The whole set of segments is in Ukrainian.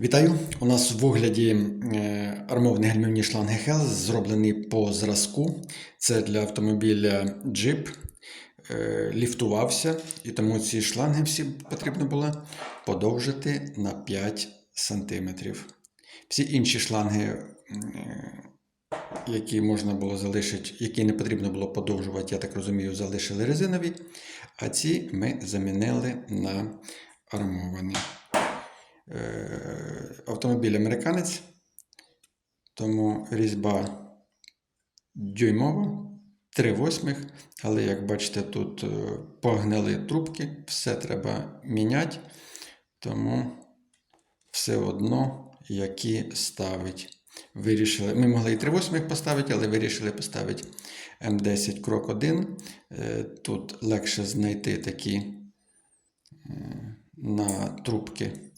Вітаю! У нас в огляді е, армовані гальмівні шланги Hell, зроблені по зразку. Це для автомобіля Jeep. Е, Ліфтувався, і тому ці шланги всі потрібно було подовжити на 5 см. Всі інші шланги, е, які можна було залишити, які не потрібно було подовжувати, я так розумію, залишили резинові, а ці ми замінили на армовані. Е, Автомобіль американець, тому різьба дюймова, 3 восьмих, але як бачите, тут е, погнили трубки, все треба міняти, тому все одно які ставить. Вирішили, ми могли і 3 восьмих поставити, але вирішили поставити М10 крок 1. Е, Тут легше знайти такі на трубки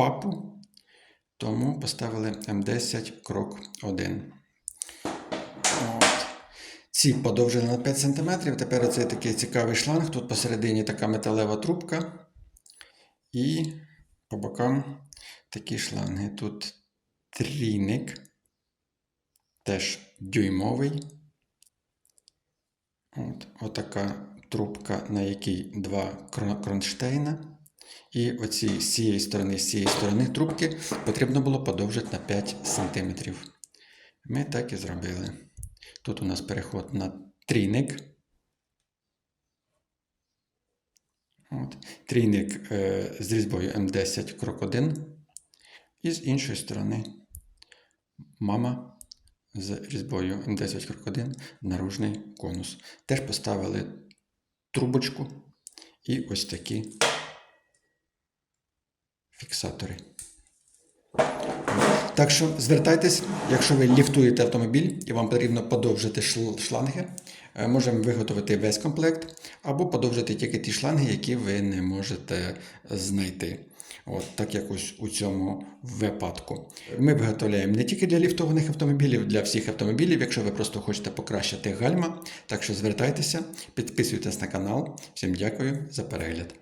папу, тому поставили М10 крок 1. От. Ці подовжили на 5 см. Тепер оцей такий цікавий шланг. Тут посередині така металева трубка. І по бокам такі шланги. Тут трійник, теж дюймовий. От, отака трубка, на якій два кронштейна. І оці з цієї сторони, з цієї сторони трубки потрібно було подовжити на 5 см. Ми так і зробили. Тут у нас переход на трійник. От. Трійник е, з різьбою М10 крок 1. І з іншої сторони мама з різьбою М10 крок 1 наружний конус. Теж поставили трубочку і ось такі фіксатори. Так що звертайтесь, якщо ви ліфтуєте автомобіль і вам потрібно подовжити шланги, е, можемо виготовити весь комплект або подовжити тільки ті шланги, які ви не можете знайти. От так як ось у цьому випадку. Ми виготовляємо не тільки для ліфтованих автомобілів, для всіх автомобілів, якщо ви просто хочете покращити гальма. Так що звертайтеся, підписуйтесь на канал. Всім дякую за перегляд.